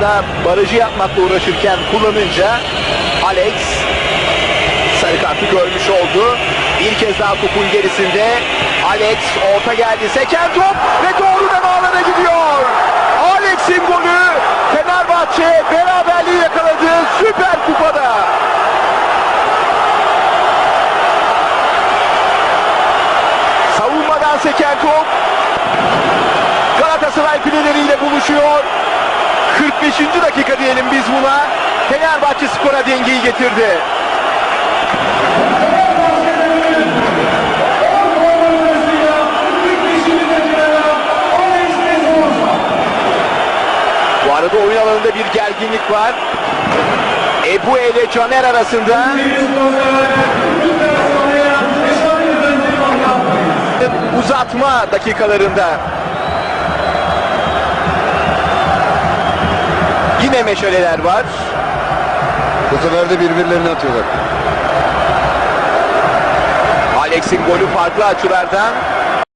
da barajı yapmakla uğraşırken kullanınca Alex sarı kartı görmüş oldu. Bir kez daha topun gerisinde Alex orta geldi. Seken top ve doğrudan ağlara gidiyor. Alex'in golü Fenerbahçe beraberliği yakaladı Süper Kupa'da. Savunmadan seken top Galatasaray fileleriyle buluşuyor. 45. dakika diyelim biz buna. Fenerbahçe skora dengeyi getirdi. Bu arada oyun alanında bir gerginlik var. Ebu ile Caner arasında uzatma dakikalarında yine meşaleler var. Bu sefer de birbirlerine atıyorlar. Alex'in golü farklı açılardan